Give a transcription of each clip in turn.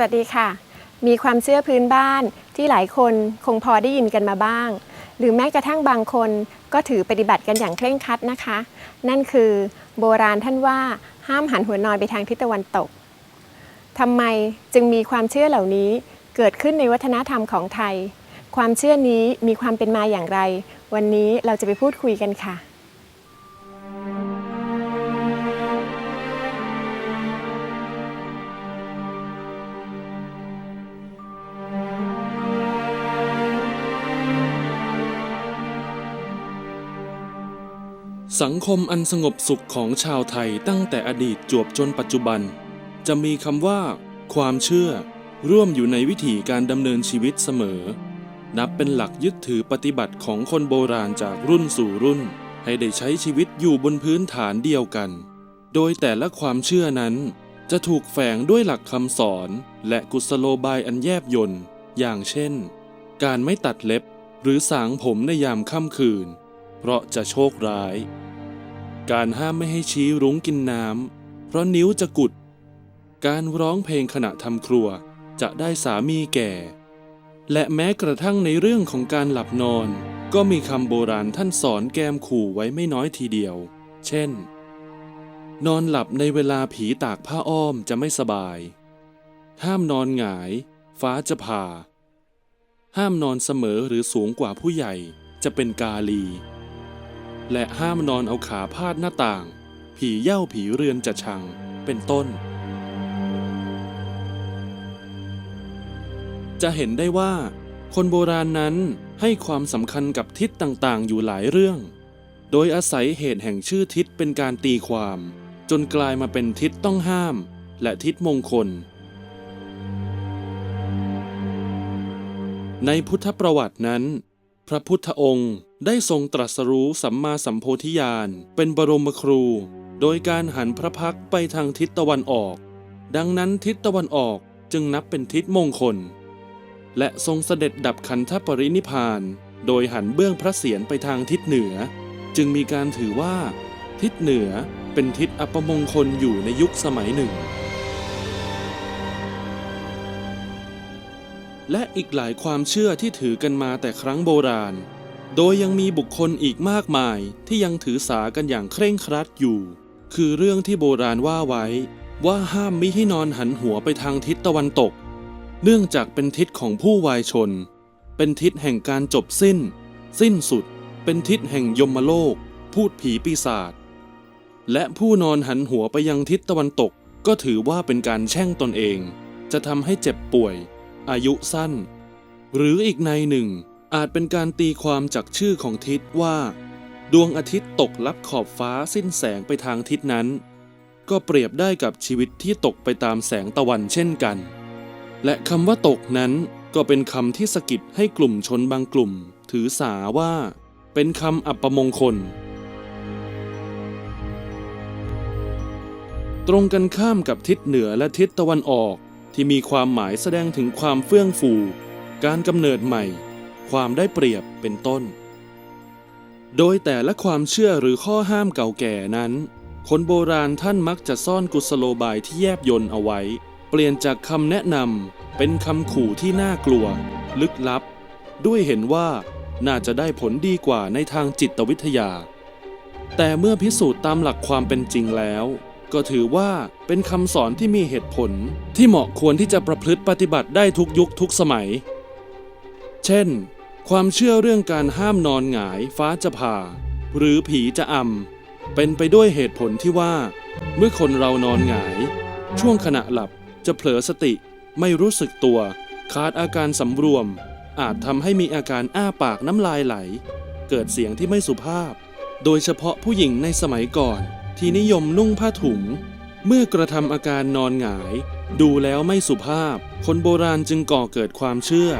สวัสดีค่ะ มีความเชื่อพื้นบ้านที่หลายคนคงพอได้ยินกันมาบ้าง หรือแม้กระทั่งบางคนก็ถือปฏิบัติกันอย่างเคร่งครัดนะคะ นั่นคือโบราณท่านว่าห้ามหันหัวนอนไปทางทิศตะวันตกทำไมจึงมีความเชื่อเหล่านี้เกิดขึ้นในวัฒนธรรมของไทย ความเชื่อนี้มีความเป็นมาอย่างไร วันนี้เราจะไปพูดคุยกันค่ะ สังคมอันสงบสุขของชาวไทยตั้งแต่อดีตจวบจนปัจจุบัน จะมีคำว่า ความเชื่อ ร่วมอยู่ในวิถีการดำเนินชีวิตเสมอ นับเป็นหลักยึดถือปฏิบัติของคนโบราณจากรุ่นสู่รุ่น ให้ได้ใช้ชีวิตอยู่บนพื้นฐานเดียวกัน โดยแต่ละความเชื่อนั้น จะถูกแฝงด้วยหลักคำสอนและกุศโลบายอันแยบยลอย่างเช่น การไม่ตัดเล็บหรือสางผมในยามค่ำคืน เพราะจะโชคร้าย การห้ามไม่ให้ชี้รุ้งกินน้ำเพราะนิ้วจะกุด การร้องเพลงขณะทำครัวจะได้สามีแก่ และแม้กระทั่งในเรื่องของการหลับนอน ก็มีคำโบราณท่านสอนแกมขู่ไว้ไม่น้อยทีเดียว เช่น นอนหลับในเวลาผีตากผ้าอ้อมจะไม่สบาย ห้ามนอนหงาย ฟ้าจะผ่าห้ามนอนเสมอหรือสูงกว่าผู้ใหญ่จะเป็นกาลี และห้ามนอนเอาขาพาดหน้าต่าง ผีเย้าผีเรือนจะชัง เป็นต้น จะเห็นได้ว่า คนโบราณนั้นให้ความสำคัญกับทิศต่างๆ อยู่หลายเรื่อง โดยอาศัยเหตุแห่งชื่อทิศเป็นการตีความ จนกลายมาเป็นทิศต้องห้าม และทิศมงคล ในพุทธประวัตินั้น พระพุทธองค์ ได้ทรงตรัสรู้สัมมาสัมโพธิญาณเป็นบรมครู โดยการหันพระพักไปทางทิศตะวันออก ดังนั้นทิศตะวันออกจึงนับเป็นทิศมงคล และทรงเสด็จดับขันธปรินิพาน โดยหันเบื้องพระเศียรไปทางทิศเหนือ จึงมีการถือว่า ทิศเหนือเป็นทิศอัปมงคลอยู่ในยุคสมัยหนึ่ง และอีกหลายความเชื่อที่ถือกันมาแต่ครั้งโบราณ โดยยังมีบุคคลอีกมากมายที่ยังถือสากันอย่างเคร่งครัดอยู่ คือเรื่องที่โบราณว่าไว้ ว่าห้ามมิให้นอนหันหัวไปทางทิศตะวันตก เนื่องจากเป็นทิศของผู้วายชน เป็นทิศแห่งการจบสิ้น สิ้นสุด เป็นทิศแห่งยมโลก พูดผีปีศาจและผู้นอนหันหัวไปยังทิศตะวันตกก็ถือว่าเป็นการแช่งตนเอง จะทำให้เจ็บป่วย อายุสั้น หรืออีกในหนึ่ง อาจเป็นการตีความจากชื่อของทิศว่า ดวงอาทิตย์ตกลับขอบฟ้าสิ้นแสงไปทางทิศนั้น ก็เปรียบได้กับชีวิตที่ตกไปตามแสงตะวันเช่นกัน และคำว่าตกนั้นก็เป็นคำที่สะกิดให้กลุ่มชนบางกลุ่ม ถือสาว่า เป็นคำอัปมงคล ตรงกันข้ามกับทิศเหนือและทิศตะวันออกที่มีความหมายแสดงถึงความเฟื่องฟู การกำเนิดใหม่ ความได้เปรียบเป็นต้น โดยแต่ละความเชื่อหรือข้อห้ามเก่าแก่นั้น คนโบราณท่านมักจะซ่อนกุศโลบายที่แยบยลเอาไว้ เปลี่ยนจากคำแนะนำเป็นคำขู่ที่น่ากลัว ลึกลับ ด้วยเห็นว่าน่าจะได้ผลดีกว่าในทางจิตวิทยา แต่เมื่อพิสูจน์ตามหลักความเป็นจริงแล้ว ก็ถือว่าเป็นคำสอนที่มีเหตุผลที่เหมาะควรที่จะประพฤติปฏิบัติได้ทุกยุคทุกสมัย เช่น ความเชื่อเรื่องการห้ามนอนหงายฟ้าจะผ่า หรือผีจะอำเป็นไปด้วยเหตุผลที่ว่า เมื่อคนเรานอนหงาย ช่วงขณะหลับจะเผลอสติไม่รู้สึกตัว ขาดอาการสำรวม อาจทำให้มีอาการอ้าปากน้ำลายไหล เกิดเสียงที่ไม่สุภาพ โดยเฉพาะผู้หญิงในสมัยก่อน ที่นิยมนุ่งผ้าถุง เมื่อกระทำอาการนอนหงาย ดูแล้วไม่สุภาพ คนโบราณจึงก่อเกิดความเชื่อ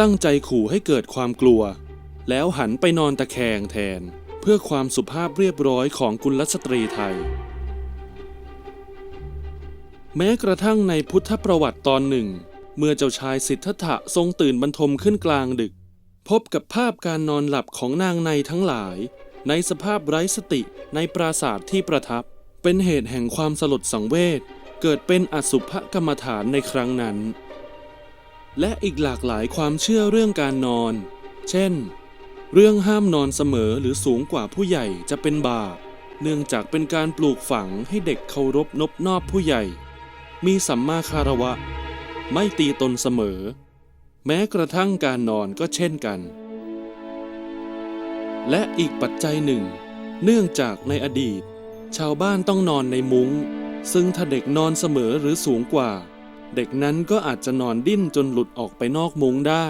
ตั้งใจขู่ให้เกิดความกลัว แล้วหันไปนอนตะแคงแทน เพื่อความสุภาพเรียบร้อยของกุลสตรีไทย แม้กระทั่งในพุทธประวัติตอนหนึ่ง เมื่อเจ้าชายสิทธัตถะทรงตื่นบรรทมขึ้นกลางดึก พบกับภาพการนอนหลับของนางในทั้งหลาย ในสภาพไร้สติในปราสาทที่ประทับ เป็นเหตุแห่งความสลดสังเวชเกิดเป็นอสุภกรรมฐานในครั้งนั้น และอีกหลากหลายความเชื่อเรื่องการนอน เช่น เรื่องห้ามนอนเสมอหรือสูงกว่าผู้ใหญ่จะเป็นบาป เนื่องจากเป็นการปลูกฝังให้เด็กเคารพนบนอบผู้ใหญ่ มีสัมมาคารวะ ไม่ตีตนเสมอ แม้กระทั่งการนอนก็เช่นกัน และอีกปัจจัยหนึ่ง เนื่องจากในอดีต ชาวบ้านต้องนอนในมุง้ง ซึ่งถ้าเด็กนอนเสมอหรือสูงกว่า เด็กนั้นก็อาจจะนอนดิ้นจนหลุดออกไปนอกมุ้งได้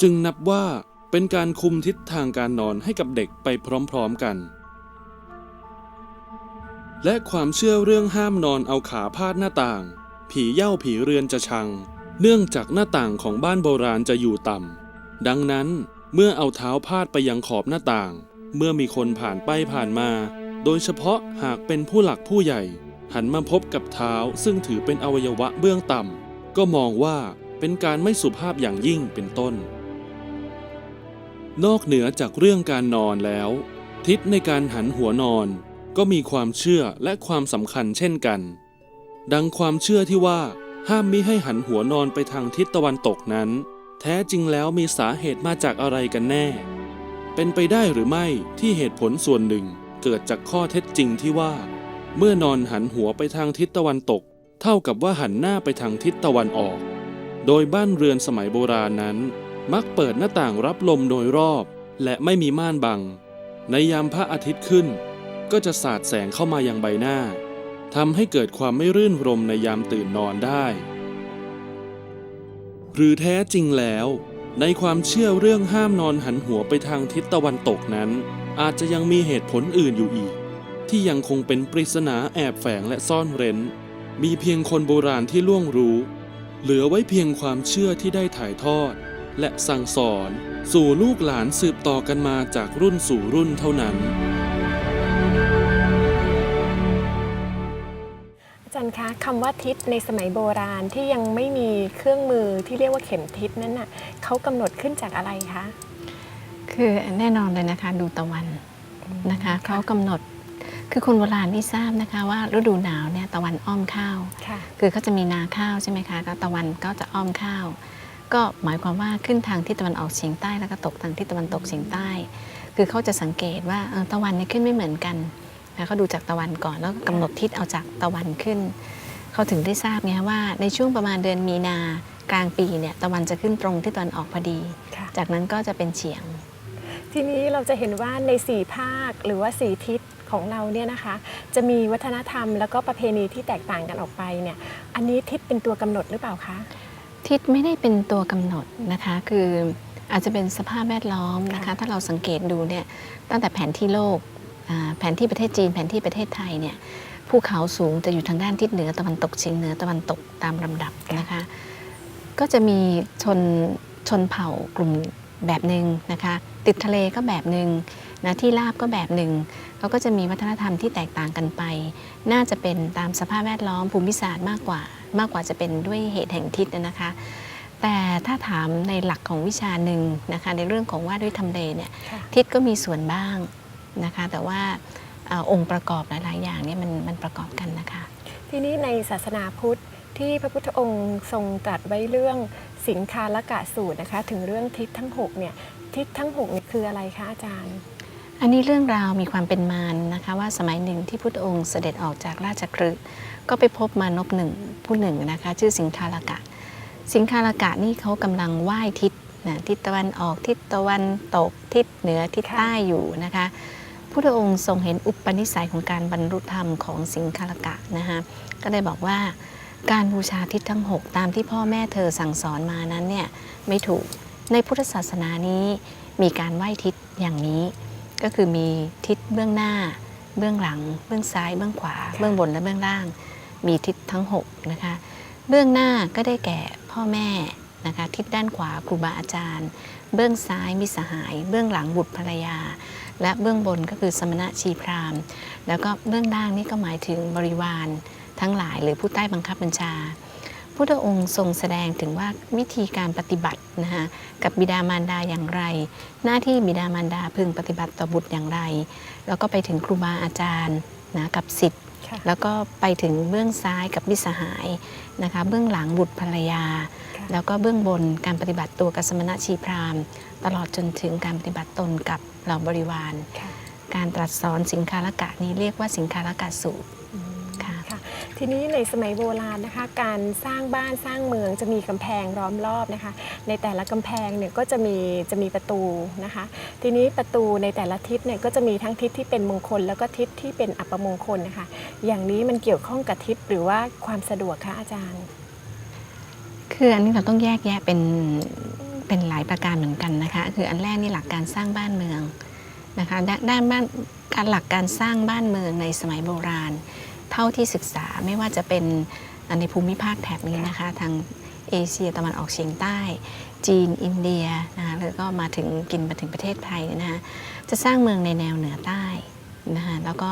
จึงนับว่าเป็นการคุมทิศทางการนอนให้กับเด็กไปพร้อมๆกัน และความเชื่อเรื่องห้ามนอนเอาขาพาดหน้าต่าง ผีเย้าผีเรือนจะชัง เนื่องจากหน้าต่างของบ้านโบราณจะอยู่ต่ำ ดังนั้นเมื่อเอาเท้าพาดไปยังขอบหน้าต่าง เมื่อมีคนผ่านไปผ่านมา โดยเฉพาะหากเป็นผู้หลักผู้ใหญ่ หันมาพบกับเท้าซึ่งถือเป็นอวัยวะเบื้องต่ำ ก็มองว่าเป็นการไม่สุภาพอย่างยิ่งเป็นต้น นอกเหนือจากเรื่องการนอนแล้ว ทิศในการหันหัวนอนก็มีความเชื่อและความสำคัญเช่นกัน ดังความเชื่อที่ว่าห้ามมิให้หันหัวนอนไปทางทิศตะวันตกนั้น แท้จริงแล้วมีสาเหตุมาจากอะไรกันแน่ เป็นไปได้หรือไม่ที่เหตุผลส่วนหนึ่งเกิดจากข้อเท็จจริงที่ว่า เมื่อนอนหันหัวไปทางทิศตะวันตก เท่ากับว่าหันหน้าไปทางทิศตะวันออก โดยบ้านเรือนสมัยโบราณนั้น มักเปิดหน้าต่างรับลมโดยรอบ และไม่มีม่านบัง ในยามพระอาทิตย์ขึ้น ก็จะสาดแสงเข้ามายังใบหน้าทำให้เกิดความไม่รื่นรมในยามตื่นนอนได้ หรือแท้จริงแล้ว ในความเชื่อเรื่องห้ามนอนหันหัวไปทางทิศตะวันตกนั้น อาจจะยังมีเหตุผลอื่นอยู่อีก ที่ยังคงเป็นปริศนาแอบแฝงและซ่อนเร้น มีเพียงคนโบราณที่ล่วงรู้ เหลือไว้เพียงความเชื่อที่ได้ถ่ายทอด และสั่งสอนสู่ลูกหลานสืบต่อกันมาจากรุ่นสู่รุ่นเท่านั้น อาจารย์คะคำว่าทิศในสมัยโบราณที่ยังไม่มีเครื่องมือที่เรียกว่าเข็มทิศนั้นน่ะเขากำหนดขึ้นจากอะไรคะ คือแน่นอนเลยนะคะดูตะวันนะคะเขากำหนด คือคนโบราณที่ทราบนะคะว่าฤดูหนาวเนี่ยตะวันอ้อมข้าวค่ะคือเขาจะมีนาข้าวใช่ไหมคะก็ตะวันก็จะอ้อมข้าว ก็หมายความว่าขึ้นทางทิศตะวันออกเฉียงใต้แล้วก็ตกทางทิศตะวันตกเฉียงใต้ คือเขาจะสังเกตว่าเออตะวันเนี่ยขึ้นไม่เหมือนกันนะเขาดูจากตะวันก่อนแล้วก็กำหนดทิศเอาจากตะวันขึ้น เขาถึงได้ทราบไงว่าในช่วงประมาณเดือนมีนากลางปีเนี่ยตะวันจะขึ้นตรงที่ตะวันออกพอดีค่ะจากนั้นก็จะเป็นเฉียง ทีนี้เราจะเห็นว่าในสี่ภาคหรือว่าสี่ทิศ ของเราเนี่ยนะคะ จะมีวัฒนธรรมแล้วก็ประเพณีที่แตกต่างกันออกไปเนี่ย อันนี้ทิศเป็นตัวกำหนดหรือเปล่าคะ ทิศไม่ได้เป็นตัวกำหนดนะคะ คืออาจจะเป็นสภาพแวดล้อมนะคะ ถ้าเราสังเกตดูเนี่ย ตั้งแต่แผนที่โลก แผนที่ประเทศจีน แผนที่ประเทศไทยเนี่ย ภูเขาสูงจะอยู่ทางด้านทิศเหนือตะวันตกเฉียงเหนือตะวันตกตามลำดับนะคะ ก็จะมีชนชนเผ่ากลุ่ม แบบหนึ่งนะคะ ติดทะเลก็แบบหนึ่งนะที่ราบก็แบบหนึ่งเขาก็จะมีวัฒนธรรมที่แตกต่างกันไป น่าจะเป็นตามสภาพแวดล้อมภูมิศาสตร์มากกว่ามากกว่าจะเป็นด้วยเหตุแห่งทิศนะคะ แต่ถ้าถามในหลักของวิชาหนึ่งนะคะในเรื่องของว่าด้วยทำเลเนี่ยค่ะทิศก็มีส่วนบ้างนะคะ แต่ว่าเออองค์ประกอบหลาย ๆ อย่างเนี่ยมันมันประกอบกันนะคะ ทีนี้ในศาสนาพุทธที่พระพุทธองค์ทรงตรัสไว้เรื่อง สิงคาลกะสูตรนะคะ ถึงเรื่องทิศทั้งหกเนี่ยทิศทั้งหกเนี่ยคืออะไรคะอาจารย์ อันนี้เรื่องราวมีความเป็นมารนะคะว่าสมัยหนึ่งที่พุทธองค์เสด็จออกจากราชคฤห์ก็ไปพบมานพหนึ่งผู้หนึ่งนะคะ ชื่อสิงคาลกะ สิงคาลกะนี่เขากำลังไหว้ทิศนะทิศตะวันออกทิศตะวันตกทิศเหนือทิศค่ะใต้อยู่นะคะพุทธองค์ทรงเห็นอุปนิสัยของการบรรลุธรรมของสิงคาลกะนะคะก็ได้บอกว่า การบูชาทิศทั้ง 6 ตามที่พ่อแม่เธอสั่งสอนมานั้นเนี่ยไม่ถูกในพุทธศาสนานี้มีการไหว้ทิศอย่างนี้ ก็คือมีทิศเบื้องหน้า เบื้องหลัง เบื้องซ้าย เบื้องขวา เบื้องบนและเบื้องล่าง มีทิศทั้ง6นะคะเบื้องหน้าก็ได้แก่พ่อแม่นะคะทิศด้านขวาครูบาอาจารย์ เบื้องซ้ายมิสหาย เบื้องหลังบุตรภรรยา และเบื้องบนก็คือสมณะชีพราหมณ์ แล้วก็เบื้องล่างนี่ก็หมายถึงบริวาร ทั้งหลายหรือผู้ใต้บังคับบัญชาพุทธองค์ทรงแสดงถึงว่าวิธีการปฏิบัตินะคะกับบิดามารดาอย่างไร หน้าที่บิดามารดาพึงปฏิบัติต่อบุตรอย่างไร แล้วก็ไปถึงครูบาอาจารย์นะกับสิทธิ์ค่ะแล้วก็ไปถึงเบื้องซ้ายกับมิตรสหายนะคะเบื้องหลังบุตรภรรยาค่ะแล้วก็เบื้องบนการปฏิบัติตัวกับสมณะชีพราหมณ์ ตลอดจนถึงการปฏิบัติตนกับเหล่าบริวารค่ะการตรัสสอนสิงคาลกะนี้เรียกว่าสิงคาลกะสูตรอืมค่ะค่ะ ทีนี้ในสมัยโบราณนะคะ การสร้างบ้านสร้างเมืองจะมีกำแพงล้อมรอบนะคะ ในแต่ละกำแพงเนี่ยก็จะมีจะมีประตูนะคะ ทีนี้ประตูในแต่ละทิศเนี่ยก็จะมีทั้งทิศที่เป็นมงคล แล้วก็ทิศที่เป็นอัปมงคลนะคะ อย่างนี้มันเกี่ยวข้องกับทิศหรือว่าความสะดวกคะอาจารย์ คืออันนี้เราต้องแยกแยะเป็นเป็นหลายประการเหมือนกันนะคะ คืออันแรกนี่หลักการสร้างบ้านเมืองนะคะด้านบ้านการหลักการสร้างบ้านเมืองในสมัยโบราณ เท่าที่ศึกษาไม่ว่าจะเป็นในภูมิภาคแถบนี้นะคะ ทางเอเชียตะวันออกเฉียงใต้ จีนอินเดียนะคะแล้วก็มาถึงกินมาถึงประเทศไทยเนี่ยนะคะจะสร้างเมืองในแนวเหนือใต้นะคะแล้วก็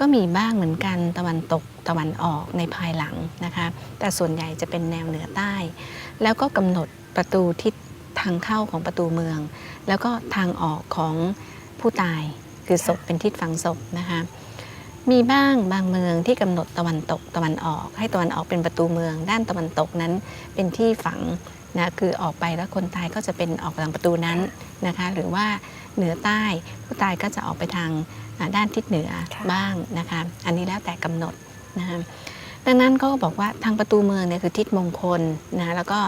ก็มีบ้างเหมือนกันตะวันตกตะวันออกในภายหลังนะคะแต่ส่วนใหญ่จะเป็นแนวเหนือใต้ แล้วก็กำหนดประตูทิศทางเข้าของประตูเมือง แล้วก็ทางออกของผู้ตายคือศพเป็นทิศฝังศพนะคะ มีบ้างบางเมืองที่กำหนดตะวันตกตะวันออก ให้ตะวันออกเป็นประตูเมือง ด้านตะวันตกนั้นเป็นที่ฝังนะคือออกไปแล้วคนตายก็จะเป็นออกทางประตูนั้นนะคะหรือว่าเหนือใต้ผู้ตายก็จะออกไปทางอ่าด้านทิศเหนือค่ะบ้างนะคะอันนี้แล้วแต่กำหนดนะคะดังนั้นก็บอกว่าทางประตูเมืองเนี่ยคือทิศมงคลนะแล้วก็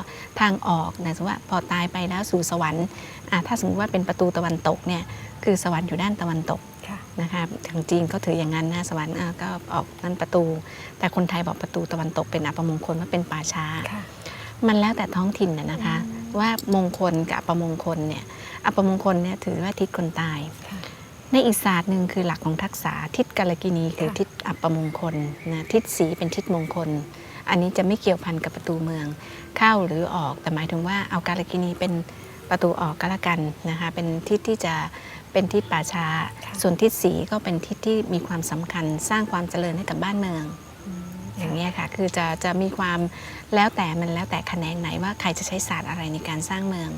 ทางออกนะสมมติว่าพอตายไปแล้วสู่สวรรค์อ่าถ้าสมมติว่าเป็นประตูตะวันตกเนี่ยคือสวรรค์อยู่ด้านตะวันตกค่ะ นะคะทางจีนเขาถืออย่างนั้นนะสวรรค์อะก็ออกนั่นประตู แต่คนไทยบอกประตูตะวันตกเป็นอัปมงคลว่าเป็นป่าช้าค่ะมันแล้วแต่ท้องถิ่นนะนะคะอืมว่ามงคลกับอัปมงคลเนี่ยอัปมงคลเนี่ยถือว่าทิศคนตายค่ะในอีกศาสตร์หนึ่งคือหลักของทักษะทิศกาลกินีคือค่ะทิศอัปมงคลนะทิศสีเป็นทิศมงคล อันนี้จะไม่เกี่ยวพันกับประตูเมือง เข้าหรือออกแต่หมายถึงว่าเอากาลกินีเป็นประตูออกก็แล้วกันนะคะเป็นทิศที่จะ เป็นทิศป่าช้าค่ะส่วนทิศสีก็เป็นทิศที่มีความสำคัญสร้างความเจริญให้กับบ้านเมืองอืมอย่างนี้ยค่ะคือจะจะมีความแล้วแต่มันแล้วแต่แขนงไหนว่าใครจะใช้ศาสตร์อะไรในการสร้างเมือง